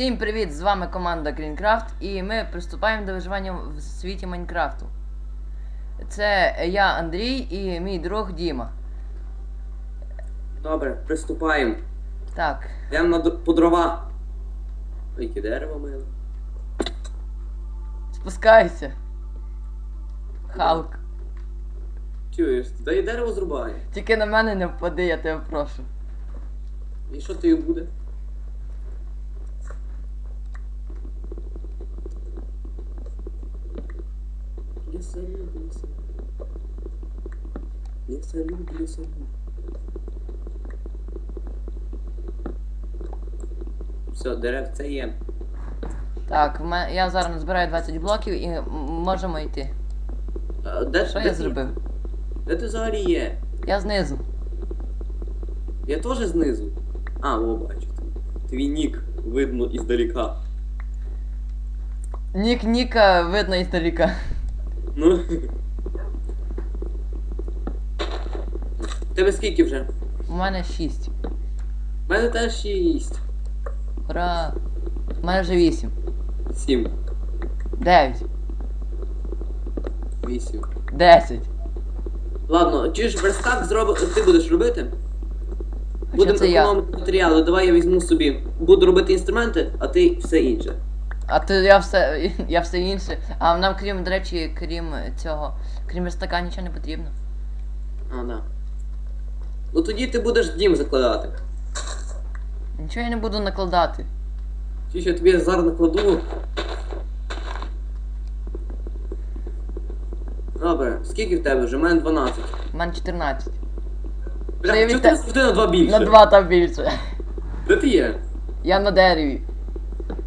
Всім привіт! З вами команда Greencraft і ми приступаємо до виживання в світі Майнкрафту. Це я Андрій і мій друг Діма. Добре, приступаємо. Так, Йдемо на д- по дрова. Ой, яке дерево миле. спускайся. Халк. Чуєш, туди і дерево зрубає. Тільки на мене не впади, я тебе прошу. І що тобі буде? Я салю, я я салю. Все, деревце є. Так, в мене- я зараз назбираю 20 блоків і м- можемо йти. А, де, Що де я ти- зробив? Де ти взагалі є? Я знизу. Я теж знизу. А, о, бачу. Твій нік видно іздалека. Нік Ніка видно іздалека. Ну. Тебе скільки вже? У мене 6. У мене теж шість. Ура! У мене вже 8. Сім. 9. Вісім. 10. Ладно, чуєш, верстак зроб... ти будеш робити? Будемо економити матеріали, давай я візьму собі. Буду робити інструменти, а ти все інше. А то я все, я все інше. А нам, крім, до речі, крім цього, крім верстака, нічого не потрібно. А, да. Ну тоді ти будеш дім закладати. Нічого я не буду накладати. Чи що я тобі зараз накладу. Добре, скільки в тебе вже? У мене 12. У мене 14. Бля, Це я чого від ти завжди на два більше? На 2 там більше. Де ти є? Я на дереві.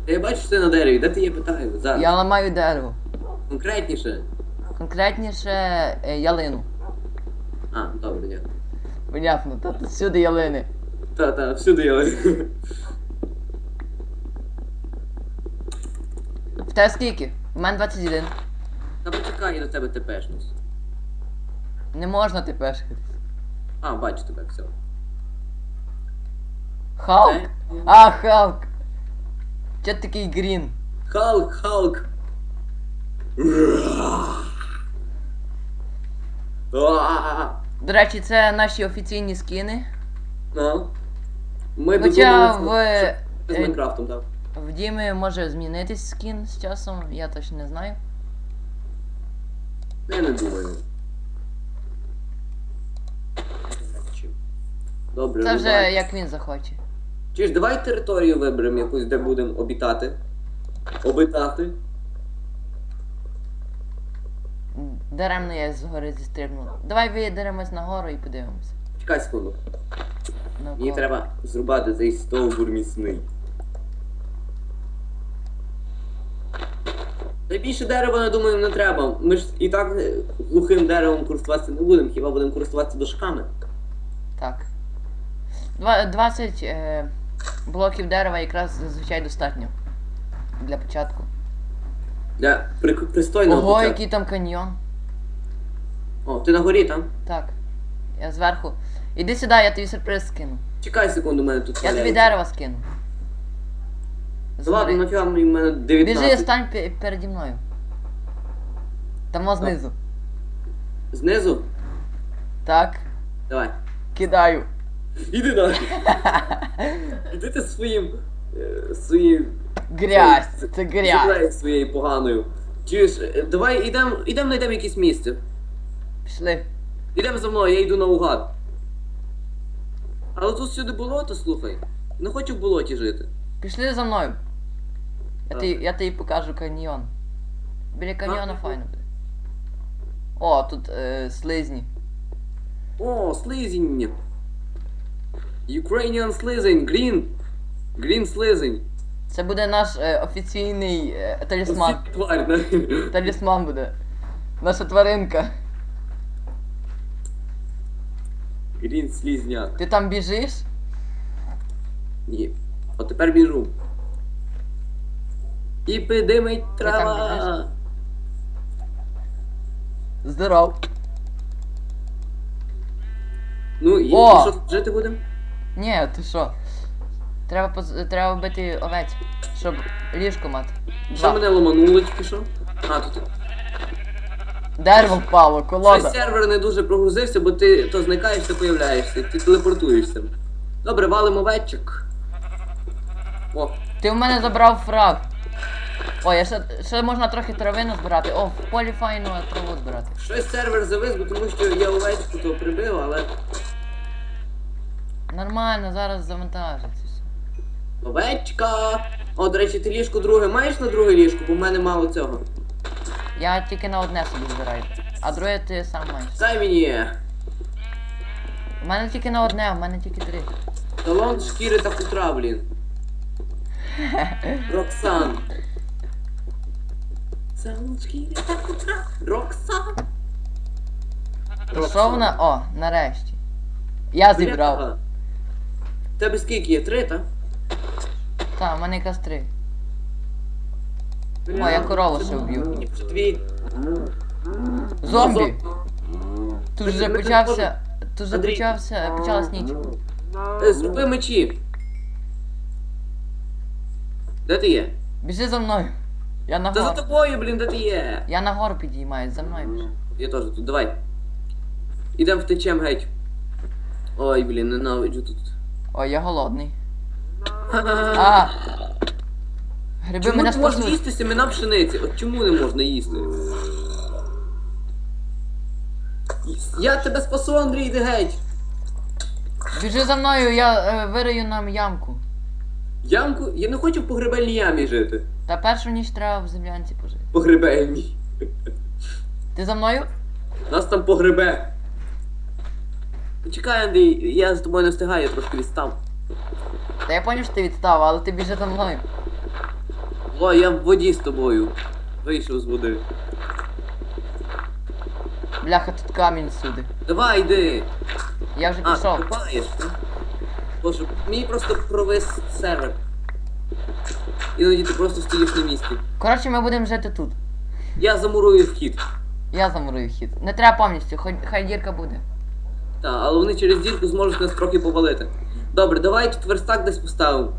Я бачу, ти на дереві, де ти є питаю? Зараз. Я ламаю дерево. Конкретніше. Конкретніше е, ялину. А, добре, дякую. Понятно, та тут всюди ялини. Та, та, всюди я. В тебе скільки? У мене 21. Та почекай, я до тебе тепешнусь. Не можна ти пешкатись. А, бачу тебе, все. Халк? Е? А, Халк. Чо такий грін? Халк, Халк. До речі, це наші офіційні скіни. Ну. Ми Хоча в, з е, Майнкрафтом, так. в Дімі може змінитись скін з часом, я точно не знаю. Я не думаю. Добре, Це вже як він захоче. Чи ж давай територію виберемо якусь, де будемо обітати. Обитати. Даремно я згори зістрибнув. Давай вийдемось нагору і подивимося. Чекай секунду. Навколо. Мені треба зрубати цей стовбур міцний. Та більше дерева, я думаю, не треба. Ми ж і так глухим деревом користуватися не будемо, хіба будемо користуватися дошками. Так. Два- 20 е, блоків дерева якраз зазвичай достатньо. Для початку. Для при, пристойного Ого, початку. який там каньйон. О, ти на горі там? Так. Я зверху. Іди сюди, я тобі сюрприз скину. Чекай секунду, у мене тут Я тобі валяється. дерево скину. Та Ладно, Згори. нафіга мені в мене 19. Біжи, стань пе- переді мною. Там знизу. Знизу? Так. Давай. Кидаю. Іди на. Іди ти своїм. е, своїм. Грязь. Це- Це грязь. Своєю поганою. Чуєш, е, давай ідемо, ідемо знайдемо якесь місце. Пішли. Ідемо за мною, я йду наугад. Але тут всюди болото, слухай. Не хочу в болоті жити. Пішли за мною. Я тобі, я тобі покажу каньйон. Біля каньйона файно буде. О, тут е, слизні. О, слизінь. Ukrainian слизень, green. Green слизень. Це буде наш е, офіційний е, талісман. Оці Тварь, да? Талісман буде. Наша тваринка. Green слізняк. Ти там біжиш? Ні. От тепер біжу. І підимить трава. Здоров. Ну і, О! що жити будемо? Ні, ти що? Треба поз... треба вбити овець, щоб ліжко мати. Що мене ломануло тільки що? А, тут. Дерево впало, Щось колода. сервер не дуже прогрузився, бо ти то зникаєш, то появляєшся, ти телепортуєшся. Добре, валимо овечок. О, Ти в мене забрав фраг. Ой, я ще, ще можна трохи травину збирати. О, в полі файну траву збирати. щось сервер завис, бо тому що я овечку то прибив, але. Нормально, зараз завантажиться. все. Овечка! О, до речі, ти ліжко друге маєш на друге ліжко, бо в мене мало цього. Я тільки на одне собі збираю. А друге ти сам маєш. Дай мені У мене тільки на одне, у мене тільки три. талон шкіри та футра, блін. Роксан. Талон шкіри та футра. Роксан. Що вона? О, нарешті. Я зібрав. Бляха. Тебе скільки є? Три, так? Та, у мене якраз три. О, я корову ще вб'ю. Твій. Зомбі! Тут вже почався. Тут вже Андрій. почався. Почалась ніч. Е, мечі. Де ти є? Біжи за мною. Я на Та за гору. тобою, блін, де ти є? Я на гору підіймаюсь, за мною біжи. Я теж тут, давай. Ідем втечем геть. Ой, блін, ненавиджу тут. Ой, я голодний. А! Гриби Чому мене не можна спасуть. їсти семена пшениці? От чому не можна їсти? Я тебе спасу, Андрій, йди геть. Біжи за мною, я е, вирию нам ямку. Ямку? Я не хочу в погребельній ямі жити. Та першу ніч треба в землянці пожити. Погребельній. Ти за мною? Нас там погребе. Почекай, Андрій, я з тобою не встигаю, я трошки відстав. Та я поняв, що ти відстав, але ти біжи за мною. О, я в воді з тобою. Вийшов з води. Бляха, тут камінь всюди. Давай, йди. Я вже А, пішов. ти копаєш? Боже, мені просто провис сервер. Іноді ти просто стоїш на місці. Коротше, ми будемо жити тут. Я замурую вхід. Я замурую хід. Не треба повністю, хай, хай дірка буде. Так, але вони через дірку зможуть нас трохи повалити. Добре, давай тут верстак десь поставимо.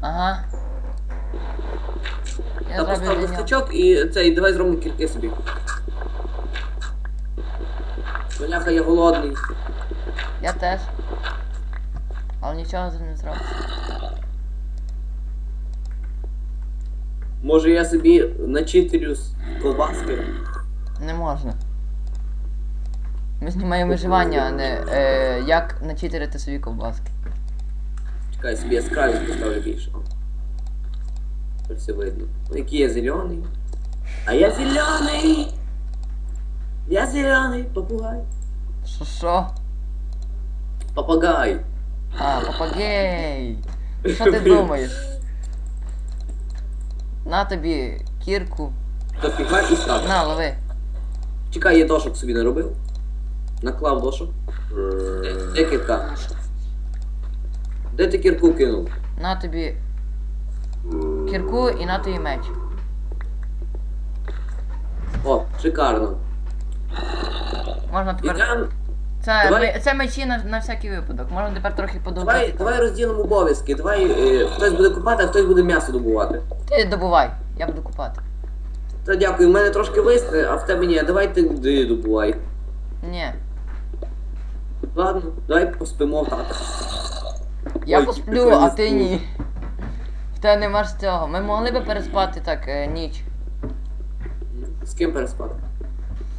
Ага. Я Та зроблю постав для нього. верстачок і цей, давай зробимо кірки собі. Бляха, я голодний. Я теж. Але нічого з ним не зробиш. Може я собі начителю з ковбаски? Не можна. Ми знімаємо виживання, а не е, як начитерити собі ковбаски. Чекай, собі яскравість поставлю більше. Тепер все видно. Який я зелений. А я зелений! Я зелений, попугай. Що що? Попугай. А, папагей. Що ти думаєш? На тобі кірку. Дофіга і став. На, лови. Чекай, я дошок собі наробив. Наклав дошок. Де, де кірка? Де ти кірку кинув? На тобі кірку і на тобі меч. О, шикарно. Можна тепер. Ідем. Це, Давай. ми- це мечі на, на всякий випадок. Можна тепер трохи. Давай, давай розділимо обов'язки. Давай е, хтось буде купати, а хтось буде м'ясо добувати. Ти добувай, я буду купати. Та дякую, в мене трошки висне, а в тебе ні. Давай ти ти добувай. Ні. Ладно, давай поспимо так. Я Ой, посплю, а ти ні. В тебе нема ж цього. Ми могли би переспати так е, ніч. З ким переспати?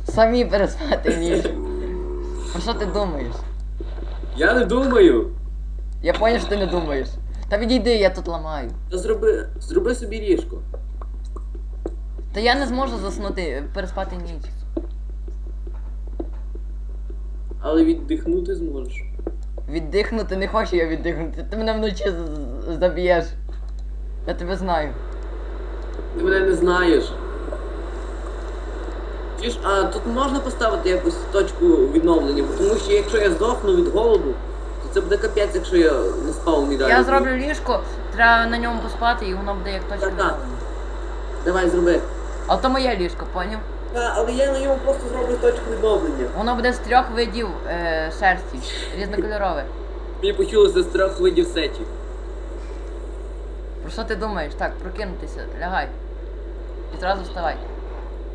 Самі переспати ніч. Про що ти думаєш? Я не думаю. Я поняв, що ти не думаєш. Та відійди, я тут ламаю. Та зроби, зроби собі ліжко. Та я не зможу заснути, переспати ніч. Але віддихнути зможеш. Віддихнути не хочу я віддихнути. Ти мене вночі заб'єш. Я тебе знаю. Ти мене не знаєш. Чи а тут можна поставити якусь точку відновлення, бо тому що якщо я здохну від голоду, то це буде капець, якщо я не спав ні далі. Я зроблю ліжко, треба на ньому поспати і воно буде як точка Так, так. Давай зроби. Але то моє ліжко, поняв? Та, але я на ньому просто зроблю точку відновлення. Воно буде з трьох видів е, шерсті, різнокольорове. Мені почулося з трьох видів сечі. Про що ти думаєш? Так, прокинутися, лягай. І зразу вставай.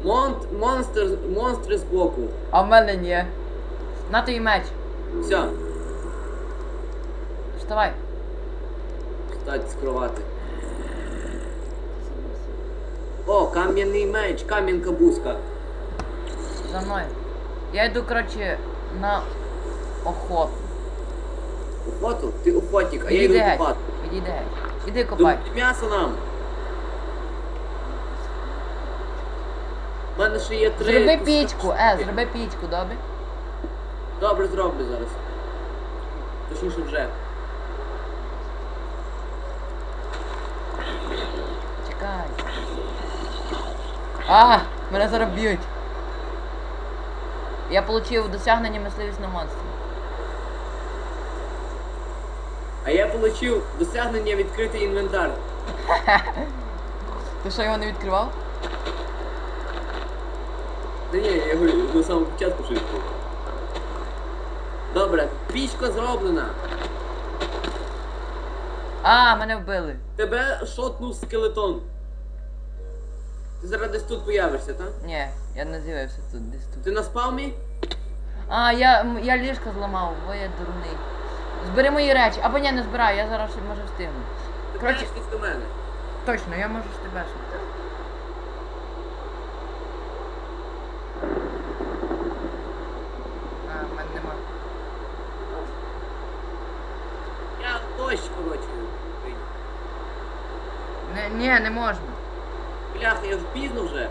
Монт, монстр, монстри збоку. А в мене ні. На тобі меч. Все, Вставай. встать з кровати. О, кам'яний меч, кам'янка бузька. За мною. Я йду, коротше, на охоту. Охоту? Ти охотник, а я йду Відійди геть. купати. Відійди геть. Іди копай. М'ясо нам. У мене ще є три. Зроби куска- пічку, е, зроби пічку, добре? Добре, зроблю зараз. Точніше вже. Чекай. А, мене зараз б'ють. Я отримав досягнення мисливість на монстрів. А я отримав досягнення відкритий інвентар. Ти що його не відкривав? Та ні, я його на самому початку щось був. Добре, пічка зроблена. А, мене вбили. Тебе шотнув скелетон. Ти зараз десь тут появишся, так? Ні, я не з'явився тут, десь тут. Ти на спавмі? А, я, м- я ліжко зламав, бо я дурний. Збери мої речі, або ні, не збирай, я зараз ще може встигну. Ти Коротше- Короче... до мене. Точно, я можу з тебе шити. А, в мене нема. Я дощ, коротше. Не, ні, не можна. Бляха, я ж пізно вже.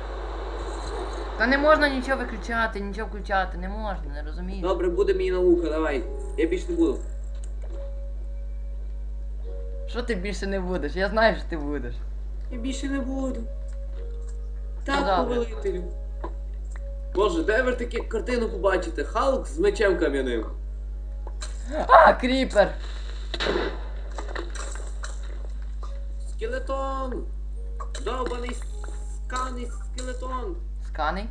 Та не можна нічого виключати, нічого включати, не можна, не розумієш? Добре, буде мені наука, давай. Я більше не буду. Що ти більше не будеш? Я знаю, що ти будеш. Я більше не буду. Так, Ну, добре. повелителю. Боже, де ви таку картину побачите? Халк з мечем кам'яним. А, кріпер! Скелетон! Довбаний сканий скелетон! Сканий.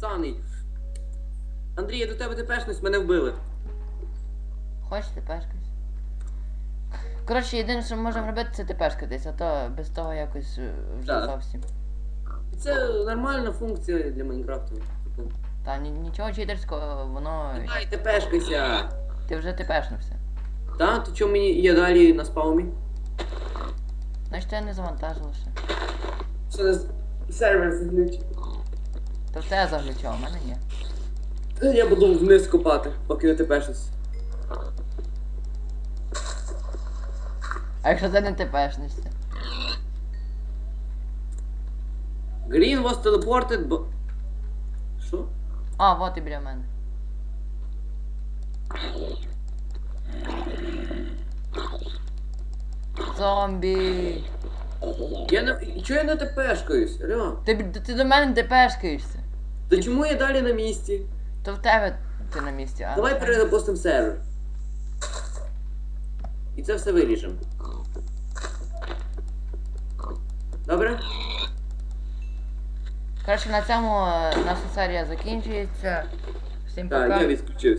Саний. Андрій, я до тебе тепешність, мене вбили. Хочеш тепешкатись? Коротше, єдине, що ми можемо робити, це тепешкатись, а то без того якось е, вже Так. зовсім. Це нормальна функція для Майнкрафту. Типу, Та ні, нічого читерського, воно. Давай, тепешкайся. Ти вже тепешнувся. Та, то чому мені є далі на спаумі? Значить я не. Що не сервер заглючить. То в тебе заглючав, а в мене ні. Я буду вниз копати, поки не тепешусь. А якщо ти не тепешнешся? Green was teleported, бо... Що? А, вот і біля мене. Зомбі! Я не... Чого я не тепешкаюсь? Алло? Ти, ти до мене не тепешкаєшся. Та чому я далі на місці? То в тебе ти на місці, а? Давай перезапустимо сервер. І це все виріжемо. Добре? Коротше, на цьому е, наша серія закінчується. Всім Так, пока. я відключився.